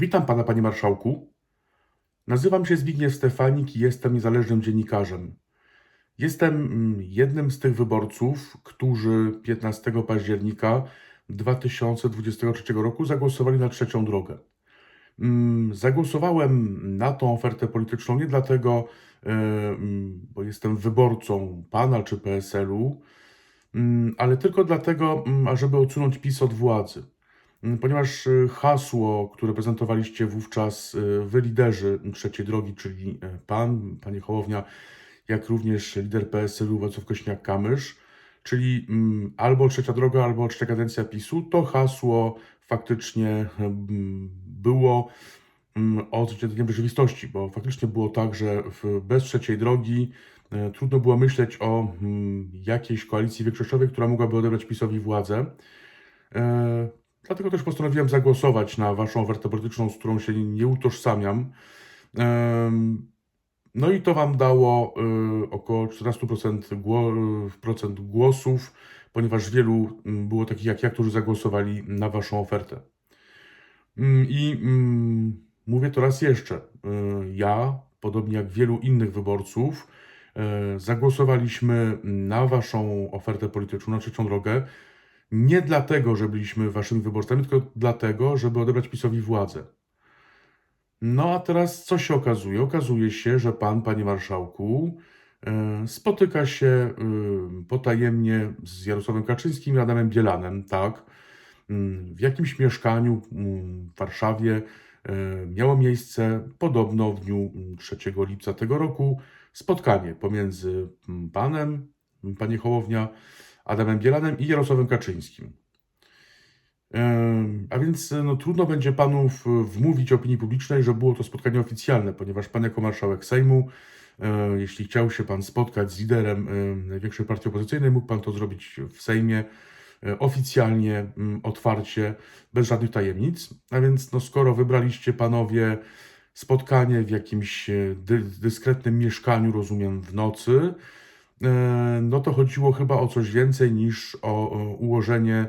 Witam pana, panie marszałku. Nazywam się Zbigniew Stefanik i jestem niezależnym dziennikarzem. Jestem mm, jednym z tych wyborców, którzy 15 października 2023 roku zagłosowali na trzecią drogę. Mm, Zagłosowałem na tą ofertę polityczną nie dlatego, e, mm, bo jestem wyborcą pana czy PSL-u, ale tylko dlatego, ażeby odsunąć PiS od władzy. Mm, Ponieważ y, hasło, które prezentowaliście wówczas y, wy liderzy trzeciej drogi, czyli e, pan, panie Hołownia, jak również lider PSL-u Wacław Kośniak-Kamysz, czyli mm, albo trzecia droga, albo trzecia kadencja PiSu, to hasło faktycznie mm, było mm, odzwierciedleniem rzeczywistości, bo faktycznie było tak, że bez trzeciej drogi e, trudno było myśleć o jakiejś koalicji większościowej, która mogłaby odebrać PiSowi władzę. Dlatego też postanowiłem zagłosować na Waszą ofertę polityczną, z którą się nie utożsamiam. No i to Wam dało y, około 14% gło- procent głosów, ponieważ wielu było takich jak ja, którzy zagłosowali na Waszą ofertę. Mm, I mm, mówię to raz jeszcze. Y, Ja, podobnie jak wielu innych wyborców, y, zagłosowaliśmy na Waszą ofertę polityczną, na trzecią drogę, nie dlatego, że byliśmy waszymi wyborcami, tylko dlatego, żeby odebrać PiSowi władzę. No a teraz co się okazuje? Okazuje się, że pan, panie marszałku, e, spotyka się e, potajemnie z Jarosławem Kaczyńskim i Adamem Bielanem, tak? Mm, W jakimś mieszkaniu mm, w Warszawie e, miało miejsce podobno w dniu mm, 3 lipca tego roku spotkanie pomiędzy mm, panem, panie Hołownia, Adamem Bielanem i Jarosławem Kaczyńskim. A więc no, trudno będzie panu w- wmówić opinii publicznej, że było to spotkanie oficjalne, ponieważ pan jako marszałek Sejmu, e, jeśli chciał się pan spotkać z liderem e, największej partii opozycyjnej, mógł pan to zrobić w Sejmie e, oficjalnie, otwarcie, bez żadnych tajemnic. A więc no, skoro wybraliście panowie spotkanie w jakimś e, dy, dyskretnym mieszkaniu, rozumiem, w nocy, e, no to chodziło chyba o coś więcej niż o, ułożenie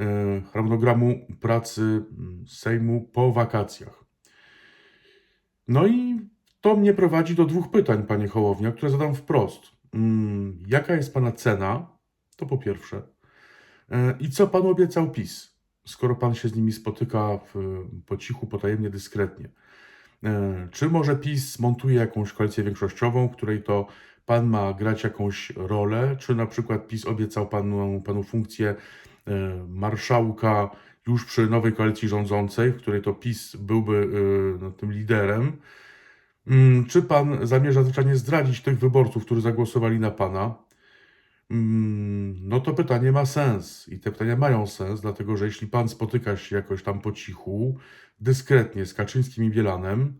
e, harmonogramu pracy mm, Sejmu po wakacjach. No i to mnie prowadzi do dwóch pytań, panie Hołownia, które zadam wprost. Mm, Jaka jest pana cena? To po pierwsze. E, I co pan obiecał PiS, skoro pan się z nimi spotyka po cichu, potajemnie, dyskretnie? E, Czy może PiS montuje jakąś koalicję większościową, której to pan ma grać jakąś rolę? Czy na przykład PiS obiecał panu, panu funkcję e, marszałka już przy nowej koalicji rządzącej, w której to PiS byłby e, no, tym liderem? Mm, Czy pan zamierza zwyczajnie zdradzić tych wyborców, którzy zagłosowali na pana? Mm, No to pytanie ma sens i te pytania mają sens, dlatego że jeśli pan spotyka się jakoś tam po cichu, dyskretnie z Kaczyńskim i Bielanem,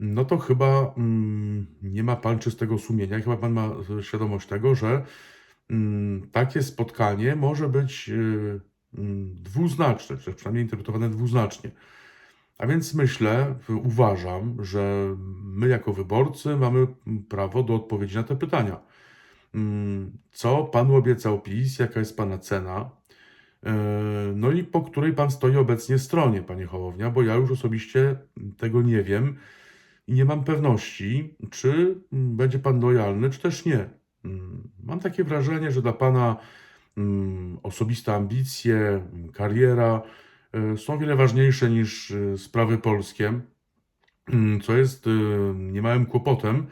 no to chyba mm, nie ma pan czystego sumienia chyba pan ma e, świadomość tego, że mm, takie spotkanie może być y, mm, dwuznaczne, czy przynajmniej interpretowane dwuznacznie. A więc myślę, w- uważam, że my jako wyborcy mamy prawo do odpowiedzi na te pytania. Co panu obiecał PiS? Jaka jest pana cena? E, No i po której pan stoi obecnie stronie, panie Hołownia, bo ja już osobiście tego nie wiem i nie mam pewności, czy będzie pan lojalny, czy też nie. Mm, Mam takie wrażenie, że dla pana mm, osobiste ambicje, kariera e, są wiele ważniejsze niż e, sprawy polskie, mm, co jest e, niemałym kłopotem,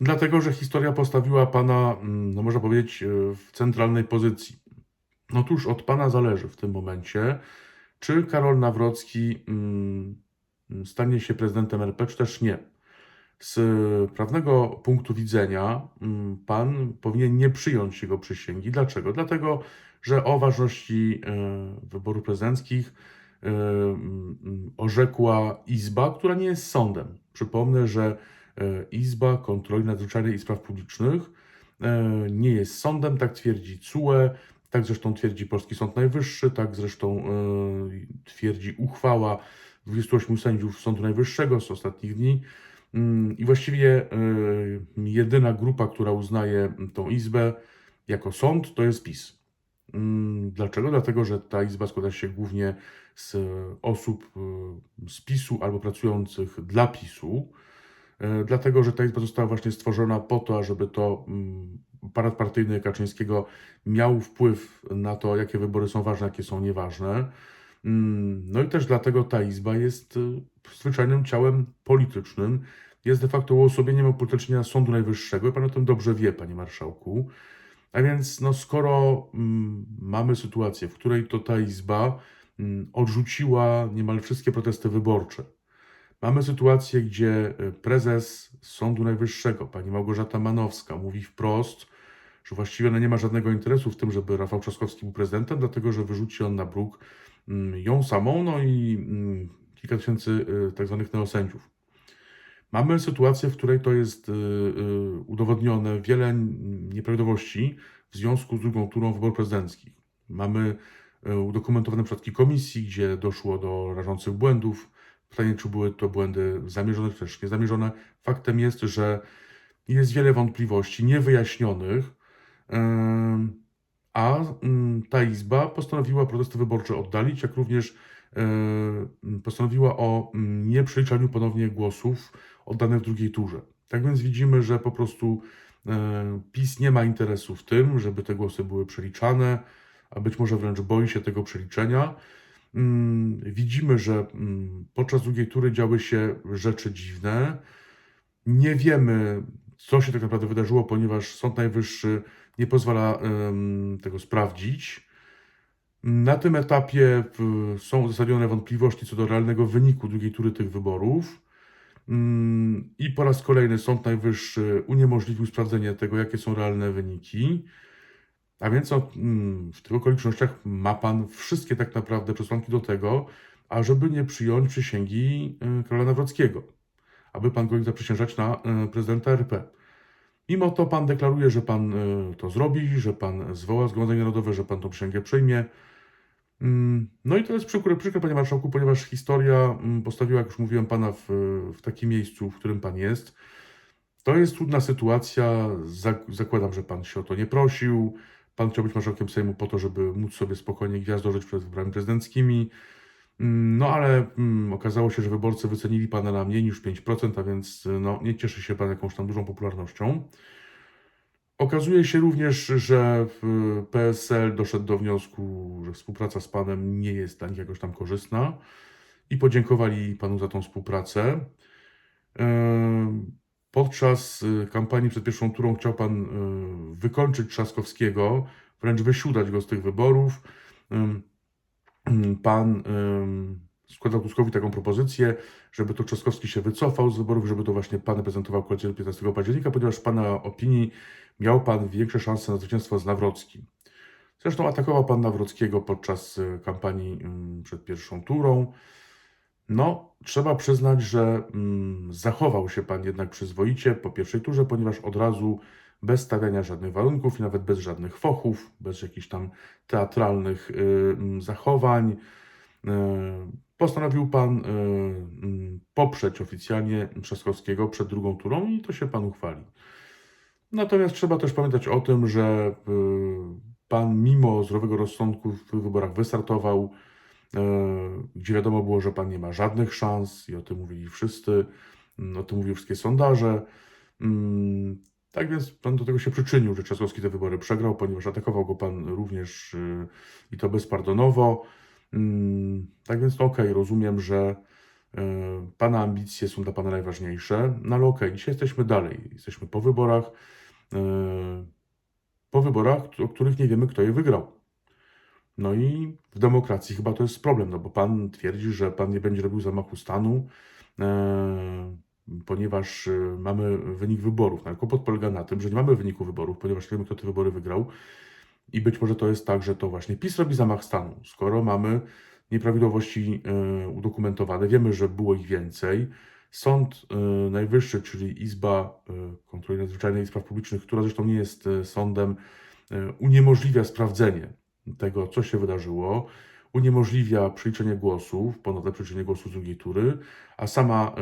dlatego że historia postawiła pana, no można powiedzieć, w centralnej pozycji. Otóż od pana zależy w tym momencie, czy Karol Nawrocki stanie się prezydentem RP, czy też nie. Z prawnego punktu widzenia mm, pan powinien nie przyjąć jego przysięgi. Dlaczego? Dlatego, że o ważności e, wyborów prezydenckich e, mm, orzekła Izba, która nie jest sądem. Przypomnę, że e, Izba Kontroli Nadzwyczajnej i Spraw Publicznych nie jest sądem, tak twierdzi CUE, tak zresztą twierdzi Polski Sąd Najwyższy, tak zresztą twierdzi uchwała 28 sędziów Sądu Najwyższego z ostatnich dni. Mm, I właściwie e, jedyna grupa, która uznaje tą izbę jako sąd, to jest PiS. Mm, Dlaczego? Dlatego, że ta izba składa się głównie z osób y, z PiSu albo pracujących dla PiSu. E, Dlatego, że ta izba została właśnie stworzona po to, ażeby to mm, aparat partyjny Kaczyńskiego miał wpływ na to, jakie wybory są ważne, jakie są nieważne. Mm, No i też dlatego ta izba jest y, zwyczajnym ciałem politycznym, jest de facto uosobieniem upolitycznienia Sądu Najwyższego i pan o tym dobrze wie, panie marszałku. A więc, no, skoro mm, mamy sytuację, w której to ta izba mm, odrzuciła niemal wszystkie protesty wyborcze, mamy sytuację, gdzie y, prezes Sądu Najwyższego, pani Małgorzata Manowska, mówi wprost, że właściwie ona nie ma żadnego interesu w tym, żeby Rafał Trzaskowski był prezydentem, dlatego że wyrzuci on na bruk mm, ją samą, no i mm, kilka tysięcy y, tak zwanych neosędziów. Mamy sytuację, w której to jest y, y, udowodnione wiele nieprawidłowości w związku z drugą turą wyborów prezydenckich. Mamy udokumentowane przypadki komisji, gdzie doszło do rażących błędów. Pytanie, czy były to błędy zamierzone, czy też niezamierzone. Faktem jest, że jest wiele wątpliwości niewyjaśnionych, a ym, ta izba postanowiła protesty wyborcze oddalić, jak również postanowiła o ym, nieprzeliczaniu ponownie głosów oddanych w drugiej turze. Tak więc widzimy, że po prostu e, PiS nie ma interesu w tym, żeby te głosy były przeliczane, a być może wręcz boi się tego przeliczenia. Mm, Widzimy, że mm, podczas drugiej tury działy się rzeczy dziwne. Nie wiemy, co się tak naprawdę wydarzyło, ponieważ Sąd Najwyższy nie pozwala tego sprawdzić. Na tym etapie są uzasadnione wątpliwości co do realnego wyniku drugiej tury tych wyborów. Mm, I po raz kolejny Sąd Najwyższy uniemożliwił sprawdzenie tego, jakie są realne wyniki. A więc no, mm, w tych okolicznościach ma Pan wszystkie tak naprawdę przesłanki do tego, ażeby nie przyjąć przysięgi y, Karola Nawrockiego, aby Pan go nie zaprzysiężać na y, prezydenta RP. Mimo to Pan deklaruje, że Pan y, to zrobi, że Pan zwoła Zgromadzenie Narodowe, że Pan tą przysięgę przyjmie. Mm, No i to jest przykre, przykre, panie marszałku, ponieważ historia mm, postawiła, jak już mówiłem, pana w, w takim miejscu, w którym pan jest. To jest trudna sytuacja. Zak- Zakładam, że pan się o to nie prosił. Pan chciał być marszałkiem Sejmu po to, żeby móc sobie spokojnie gwiazdorzyć przed wyborami prezydenckimi. Mm, No ale mm, okazało się, że wyborcy wycenili pana na mniej niż 5%, a więc no, nie cieszy się pan jakąś tam dużą popularnością. Okazuje się również, że PSL doszedł do wniosku, że współpraca z panem nie jest dla nich jakoś tam korzystna i podziękowali panu za tą współpracę. Em, Podczas y, kampanii przed pierwszą turą chciał pan y, wykończyć Trzaskowskiego, wręcz wysiudać go z tych wyborów. Pan składał Tuskowi taką propozycję, żeby to Trzaskowski się wycofał z wyborów, żeby to właśnie pan prezentował koalicję 15 października, ponieważ pana opinii miał pan większe szanse na zwycięstwo z Nawrockim. Zresztą atakował pan Nawrockiego podczas y, kampanii przed pierwszą turą. No, trzeba przyznać, że zachował się pan jednak przyzwoicie po pierwszej turze, ponieważ od razu bez stawiania żadnych warunków nawet bez żadnych fochów, bez jakichś tam teatralnych y, mm, zachowań, y, postanowił pan y, mm, poprzeć oficjalnie Trzaskowskiego przed drugą turą i to się pan uchwali. Natomiast trzeba też pamiętać o tym, że pan mimo zdrowego rozsądku w wyborach wystartował, gdzie wiadomo było, że pan nie ma żadnych szans i o tym mówili wszyscy, mm, o tym mówiły wszystkie sondaże. Tak więc pan do tego się przyczynił, że Trzaskowski te wybory przegrał, ponieważ atakował go pan również y, i to bezpardonowo. Mm, Tak więc no okej, rozumiem, że y, pana ambicje są dla pana najważniejsze, no ale okej, dzisiaj jesteśmy dalej. Jesteśmy po wyborach, y, po wyborach, o których nie wiemy, kto je wygrał. No i w demokracji chyba to jest problem, no bo pan twierdzi, że pan nie będzie robił zamachu stanu, e, ponieważ e, mamy wynik wyborów. No, kłopot polega na tym, że nie mamy wyniku wyborów, ponieważ nie wiemy, kto te wybory wygrał. I być może to jest tak, że to właśnie PiS robi zamach stanu, skoro mamy nieprawidłowości e, udokumentowane, wiemy, że było ich więcej. Sąd e, Najwyższy, czyli Izba Kontroli Nadzwyczajnej i Spraw Publicznych, która zresztą nie jest sądem, uniemożliwia sprawdzenie tego, co się wydarzyło, uniemożliwia przeliczenie głosów, ponowne przeliczenie głosów z drugiej tury, a sama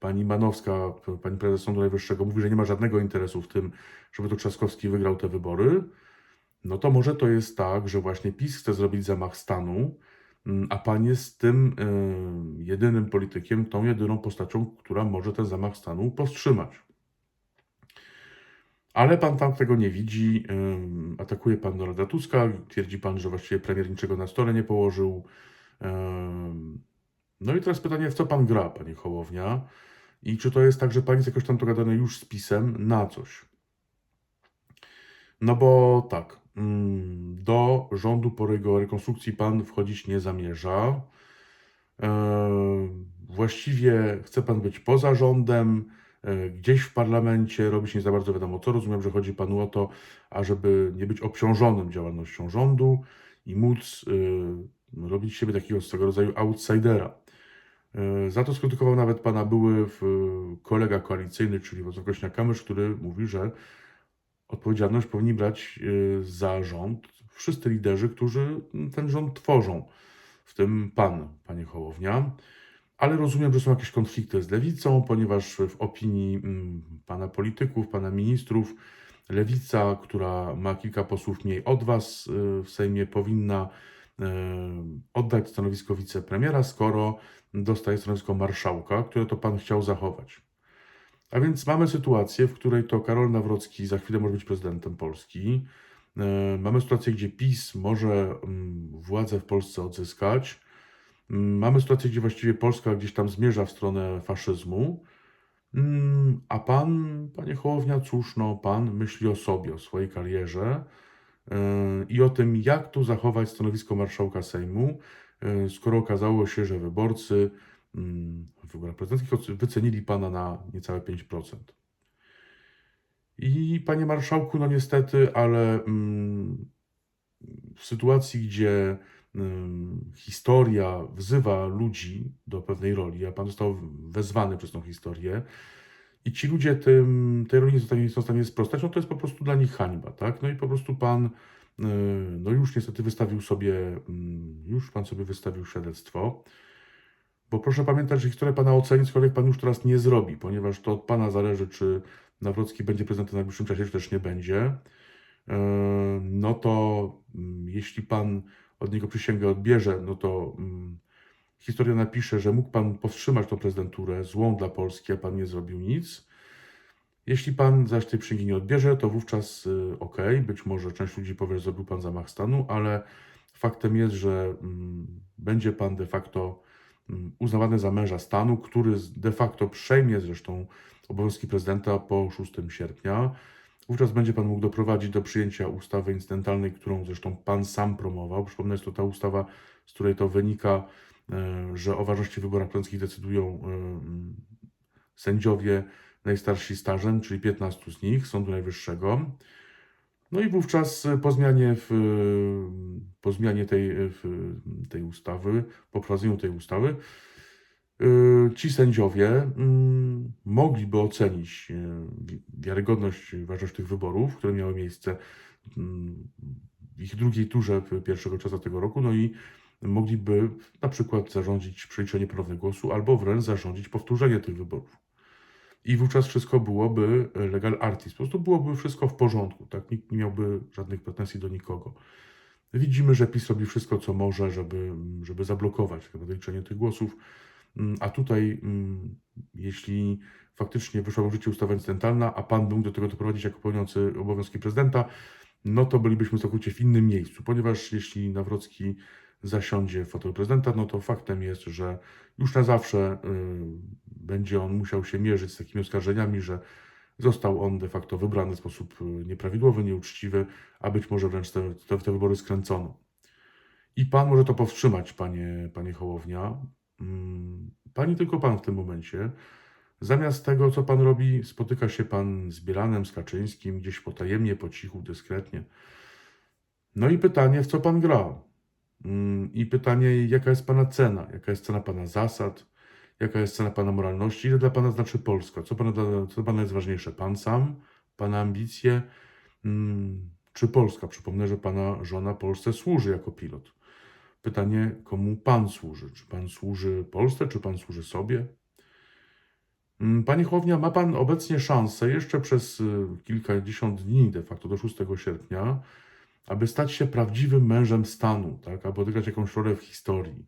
pani Manowska, pani prezes Sądu Najwyższego mówi, że nie ma żadnego interesu w tym, żeby to Trzaskowski wygrał te wybory. no to może to jest tak, że właśnie PiS chce zrobić zamach stanu, mm, a pan jest tym y, jedynym politykiem, tą jedyną postacią, która może ten zamach stanu powstrzymać. Ale pan tam tego nie widzi. ym, Atakuje pan Donalda Tuska. Twierdzi pan, że właściwie premier niczego na stole nie położył. Ym, No i teraz pytanie, w co pan gra, panie Hołownia? I czy to jest tak, że pan jest jakoś tam dogadany już z PiSem na coś? No bo tak, mm, do rządu po jego rekonstrukcji pan wchodzić nie zamierza. Eee, Właściwie chce pan być poza rządem, e, gdzieś w parlamencie, robić nie za bardzo wiadomo co. Rozumiem, że chodzi panu o to, ażeby nie być obciążonym działalnością rządu i móc e, robić siebie takiego swego rodzaju outsidera. E, Za to skrytykował nawet pana były kolega koalicyjny, czyli Władysław Kośniak-Kamysz, który mówi, że odpowiedzialność powinni brać e, za rząd wszyscy liderzy, którzy ten rząd tworzą, w tym pan, panie Hołownia. Ale rozumiem, że są jakieś konflikty z lewicą, ponieważ w opinii mm, pana polityków, pana ministrów, lewica, która ma kilka posłów mniej od was y, w Sejmie, powinna oddać stanowisko wicepremiera, skoro dostaje stanowisko marszałka, które to pan chciał zachować. A więc mamy sytuację, w której to Karol Nawrocki za chwilę może być prezydentem Polski. Y, Mamy sytuację, gdzie PiS może mm, władzę w Polsce odzyskać. Mm, Mamy sytuację, gdzie właściwie Polska gdzieś tam zmierza w stronę faszyzmu. Mm, A pan, panie Hołownia, cóż, no, pan myśli o sobie, o swojej karierze i o tym, jak tu zachować stanowisko marszałka Sejmu, yy, skoro okazało się, że wyborcy mm, w wyborach prezydenckich wycenili pana na niecałe 5%. I panie marszałku, no niestety, ale mm, w sytuacji, gdzie ym, historia wzywa ludzi do pewnej roli, a pan został wezwany przez tą historię, i ci ludzie tym, tej roli nie zostanie- nie są w stanie sprostać, no to jest po prostu dla nich hańba, tak? No i po prostu pan, yy, no już niestety wystawił sobie, mm, już pan sobie wystawił świadectwo, bo proszę pamiętać, że historia pana oceni, cokolwiek pan już teraz nie zrobi, ponieważ to od pana zależy, czy Nawrocki będzie prezydentem w najbliższym czasie, czy też nie będzie. Yy, No to mm, jeśli pan od niego przysięgę odbierze, no to mm, historia napisze, że mógł pan powstrzymać tą prezydenturę złą dla Polski, a pan nie zrobił nic. Jeśli pan zaś tej przysięgi nie odbierze, to wówczas y, okej, być może część ludzi powie, że zrobił pan zamach stanu, ale faktem jest, że mm, będzie pan de facto mm, uznawany za męża stanu, który de facto przejmie zresztą obowiązki prezydenta po 6 sierpnia. Wówczas będzie pan mógł doprowadzić do przyjęcia ustawy incydentalnej, którą zresztą pan sam promował. Przypomnę, jest to ta ustawa, z której to wynika, że o ważności w wyborach prezydenckich decydują e, sędziowie najstarsi stażem, czyli 15 z nich Sądu Najwyższego. No i wówczas e, po zmianie, w, e, po zmianie tej, e, tej ustawy, po wprowadzeniu tej ustawy, e, ci sędziowie mm, mogliby ocenić e, wi- wiarygodność ważność tych wyborów, które miały miejsce mm, w ich drugiej turze 1 czerwca tego roku, no i mogliby na przykład zarządzić przeliczenie ponowne głosu albo wręcz zarządzić powtórzenie tych wyborów. I wówczas wszystko byłoby legal artis. Po prostu byłoby wszystko w porządku, tak? Nikt nie miałby żadnych pretensji do nikogo. Widzimy, że PiS robi wszystko, co może, żeby, żeby zablokować liczenie tych głosów. A tutaj, jeśli faktycznie wyszła w życie ustawa incydentalna, a pan mógł do tego doprowadzić jako pełniący obowiązki prezydenta, no to bylibyśmy całkowicie w innym miejscu, ponieważ jeśli Nawrocki zasiądzie w fotelu prezydenta, no to faktem jest, że już na zawsze y, będzie on musiał się mierzyć z takimi oskarżeniami, że został on de facto wybrany w sposób y, nieprawidłowy, nieuczciwy, a być może wręcz te, te, te wybory skręcono. I pan może to powstrzymać, panie, panie Hołownia. Mm, Pani tylko pan w tym momencie. Zamiast tego, co pan robi, spotyka się pan z Bielanem, z Kaczyńskim, gdzieś potajemnie, po cichu, dyskretnie. No i pytanie, w co pan gra? Mm, I pytanie, jaka jest pana cena? Jaka jest cena pana zasad? Jaka jest cena pana moralności? Ile dla pana znaczy Polska? Co, pana, co dla pana jest ważniejsze? Pan sam? Pana ambicje? Mm, Czy Polska? Przypomnę, że pana żona Polsce służy jako pilot. Pytanie, komu pan służy? Czy pan służy Polsce, czy pan służy sobie? Mm, Panie Chłownia, ma pan obecnie szansę jeszcze przez y, kilkadziesiąt dni, de facto do 6 sierpnia, aby stać się prawdziwym mężem stanu, tak, aby odegrać jakąś rolę w historii.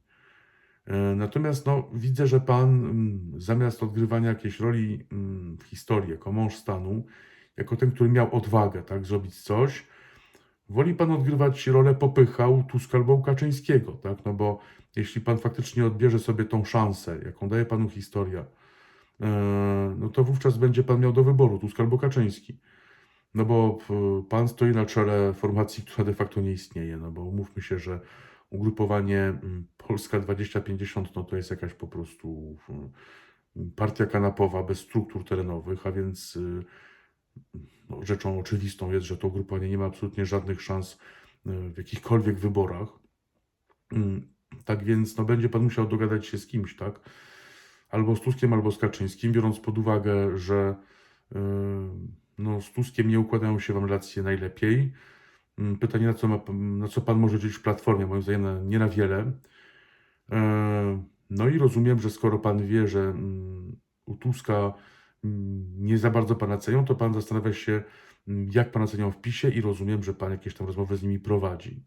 E, Natomiast no, widzę, że pan mm, zamiast odgrywania jakiejś roli mm, w historii jako mąż stanu, jako ten, który miał odwagę tak, zrobić coś, woli pan odgrywać rolę popychał Tuska albo Kaczyńskiego, tak? No bo jeśli pan faktycznie odbierze sobie tą szansę, jaką daje panu historia, e, no to wówczas będzie pan miał do wyboru Tusk albo Kaczyński. No bo e, pan stoi na czele formacji, która de facto nie istnieje, no bo umówmy się, że ugrupowanie mm, Polska 2050 no to jest jakaś po prostu mm, partia kanapowa bez struktur terenowych, a więc y, no, rzeczą oczywistą jest, że to ugrupowanie nie ma absolutnie żadnych szans y, w jakichkolwiek wyborach. Mm, Tak więc no, będzie pan musiał dogadać się z kimś, tak? Albo z Tuskiem, albo z Kaczyńskim, biorąc pod uwagę, że y, no, z Tuskiem nie układają się wam relacje najlepiej. Mm, Pytanie, na co, ma, na co pan może liczyć w Platformie? Moim zdaniem nie na wiele. E, No i rozumiem, że skoro pan wie, że mm, u Tuska mm, nie za bardzo pana cenią, to pan zastanawia się, jak pana cenią w PiSie i rozumiem, że pan jakieś tam rozmowy z nimi prowadzi.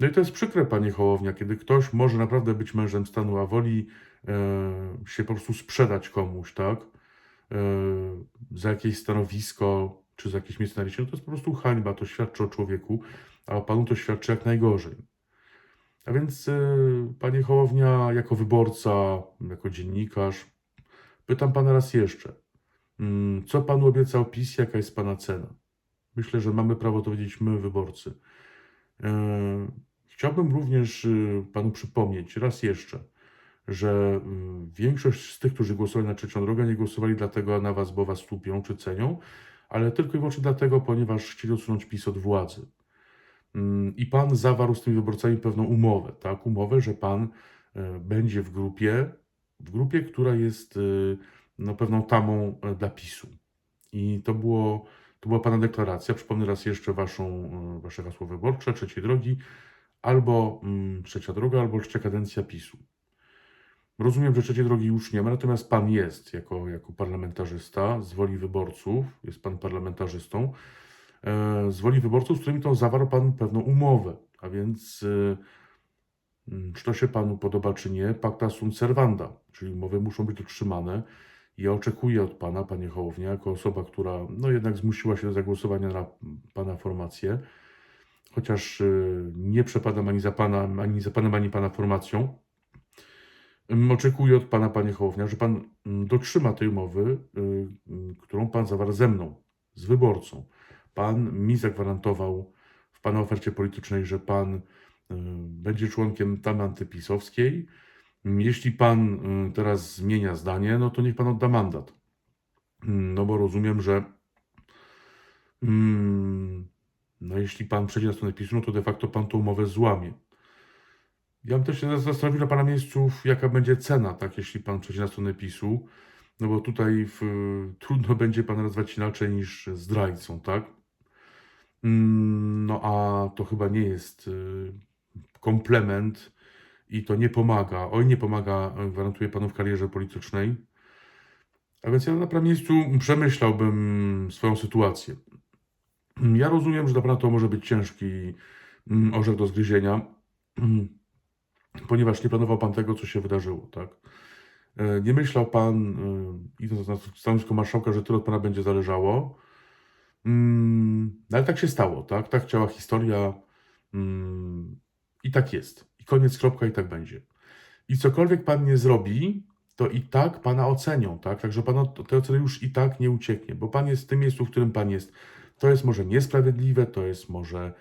No i to jest przykre, panie Hołownia, kiedy ktoś może naprawdę być mężem stanu, a woli e, się po prostu sprzedać komuś, tak? E, za jakieś stanowisko, czy za jakieś miejsce na liście, no to jest po prostu hańba, to świadczy o człowieku, a o panu to świadczy jak najgorzej. A więc, e, panie Hołownia, jako wyborca, jako dziennikarz, pytam pana raz jeszcze. Mm, Co panu obiecał PiS, jaka jest pana cena? Myślę, że mamy prawo to wiedzieć my, wyborcy. E, Chciałbym również panu przypomnieć raz jeszcze, że y, większość z tych, którzy głosowali na trzecią drogę, nie głosowali dlatego na was, bo was lubią czy cenią, ale tylko i wyłącznie dlatego, ponieważ chcieli odsunąć PiS od władzy. Mm, I pan zawarł z tymi wyborcami pewną umowę, tak? Umowę, że pan e, będzie w grupie, w grupie, która jest y, no, pewną tamą e, dla PiSu. I to było, to była pana deklaracja. Przypomnę raz jeszcze waszą, e, wasze hasło wyborcze, trzeciej drogi, albo mm, trzecia droga, albo trzecia kadencja PiSu. Rozumiem, że trzeciej drogi już nie ma, natomiast pan jest jako, jako parlamentarzysta z woli wyborców, jest pan parlamentarzystą, e, z woli wyborców, z którymi to zawarł pan pewną umowę. A więc e, mm, czy to się panu podoba, czy nie, pacta sunt servanda, czyli umowy muszą być dotrzymane. Ja oczekuję od pana, panie Hołownia, jako osoba, która no jednak zmusiła się do zagłosowania na pana formację, chociaż y, nie przepadam ani za pana, ani za panem, ani pana formacją. Oczekuję od pana, panie Hołownia, że pan mm, dotrzyma tej umowy, y, y, którą pan zawarł ze mną, z wyborcą. Pan mi zagwarantował w pana ofercie politycznej, że pan y, będzie członkiem tam antypisowskiej. Mm, Jeśli pan y, teraz zmienia zdanie, no to niech pan odda mandat. Mm, No bo rozumiem, że mm, no jeśli pan przejdzie na stronę PiSu, no to de facto pan tą umowę złamie. Ja bym też się zastanowił na pana miejscu, jaka będzie cena, tak, jeśli pan przejdzie na stronę PiSu, no bo tutaj w, trudno będzie pan nazwać inaczej niż zdrajcą, tak? Mm, No a to chyba nie jest y, komplement i to nie pomaga. Oj, nie pomaga, gwarantuję panu w karierze politycznej. A więc ja na pana miejscu przemyślałbym swoją sytuację. Ja rozumiem, że dla pana to może być ciężki mm, orzech do zgryzienia, mm, ponieważ nie planował pan tego, co się wydarzyło, tak? E, Nie myślał pan, e, idąc na stanowisko marszałka, że tyle od pana będzie zależało. Mm, no Ale tak się stało, tak? Tak chciała historia mm, i tak jest. I koniec, kropka, i tak będzie. I cokolwiek pan nie zrobi, to i tak pana ocenią, tak? Także pan od tej oceny już i tak nie ucieknie, bo pan jest w tym miejscu, w którym pan jest. To jest może niesprawiedliwe, to jest może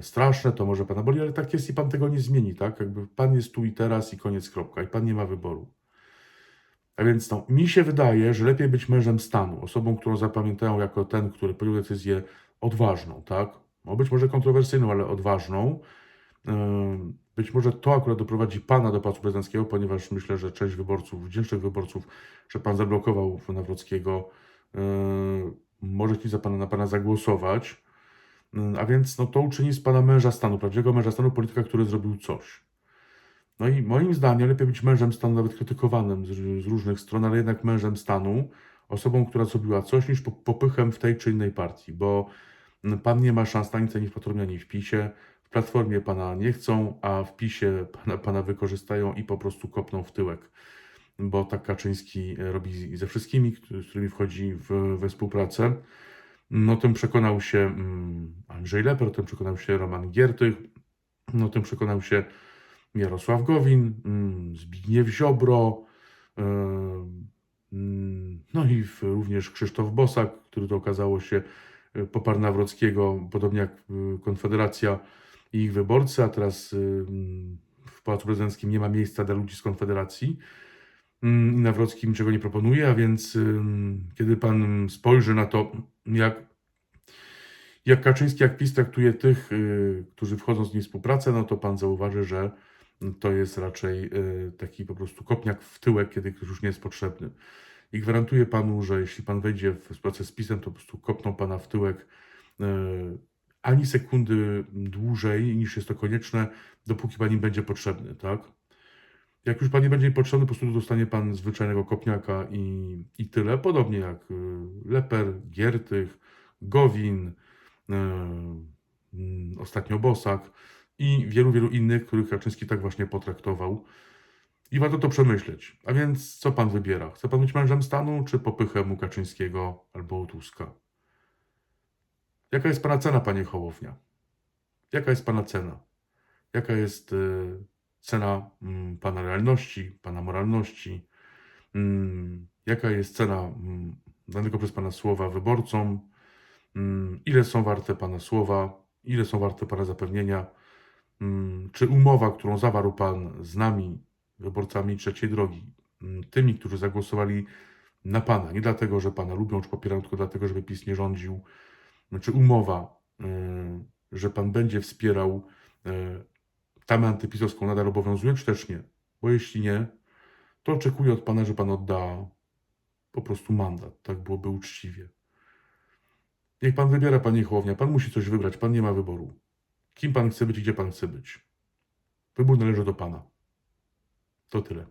straszne, to może pana boli, ale tak jest i pan tego nie zmieni, tak? Jakby pan jest tu i teraz i koniec, kropka, i pan nie ma wyboru. A więc no, mi się wydaje, że lepiej być mężem stanu, osobą, którą zapamiętają jako ten, który podjął decyzję odważną, tak? No, być może kontrowersyjną, ale odważną. Ym, Być może to akurat doprowadzi pana do Pałacu Prezydenckiego, ponieważ myślę, że część wyborców, wdzięcznych wyborców, że pan zablokował Nawrockiego, yy, może chcieć za pana, na pana zagłosować. Yy, A więc no, to uczyni z pana męża stanu, prawdziwego męża stanu, polityka, który zrobił coś. No i moim zdaniem lepiej być mężem stanu, nawet krytykowanym z, z różnych stron, ale jednak mężem stanu, osobą, która zrobiła coś, niż po- popychem w tej czy innej partii, bo Pan nie ma szans ani ani w Platformie, ani w PiSie. W Platformie pana nie chcą, a w PiSie pana, pana wykorzystają i po prostu kopną w tyłek. Bo tak Kaczyński robi ze wszystkimi, z którymi wchodzi w, we współpracę. No tym przekonał się mm, Andrzej Leper, o tym przekonał się Roman Giertych, no tym przekonał się Jarosław Gowin, mm, Zbigniew Ziobro, mm, no i również Krzysztof Bosak, który to okazało się e, poparł Nawrockiego, podobnie jak y, Konfederacja i ich wyborcy, a teraz ym, w Pałacu Prezydenckim nie ma miejsca dla ludzi z Konfederacji. Nawrocki niczego nie proponuje, a więc kiedy pan spojrzy na to, jak, jak Kaczyński, jak PiS traktuje tych, y, którzy wchodzą z nim w współpracę, no to pan zauważy, że to jest raczej y, taki po prostu kopniak w tyłek, kiedy ktoś już nie jest potrzebny. I gwarantuję panu, że jeśli pan wejdzie w współpracę z PiSem, to po prostu kopną pana w tyłek y, ani sekundy dłużej niż jest to konieczne, dopóki pan im będzie potrzebny, tak? Jak już pan nie będzie potrzebny, po prostu dostanie pan zwyczajnego kopniaka i, i tyle. Podobnie jak y, Leper, Giertych, Gowin, y, mm, ostatnio Bosak i wielu, wielu innych, których Kaczyński tak właśnie potraktował. I warto to przemyśleć. A więc co pan wybiera? Chce pan być mężem stanu, czy popychę mu Kaczyńskiego albo u Tuska? Jaka jest pana cena, panie Hołownia? Jaka jest pana cena? Jaka jest y, cena mm, pana realności, pana moralności? Mm, jaka jest cena mm, danego przez pana słowa wyborcom? Ile są warte pana słowa? Ile są warte pana zapewnienia? Czy umowa, którą zawarł pan z nami, wyborcami trzeciej drogi, tymi, którzy zagłosowali na pana, nie dlatego, że pana lubią czy popierają, tylko dlatego, żeby PiS nie rządził, czy umowa, y, że pan będzie wspierał y, tamę antypisowską nadal obowiązuje, czy też nie? Bo jeśli nie, to oczekuję od pana, że pan odda po prostu mandat. Tak byłoby uczciwie. Niech pan wybiera, panie Hołownia. Pan musi coś wybrać. Pan nie ma wyboru. Kim pan chce być i gdzie pan chce być. Wybór należy do pana. To tyle.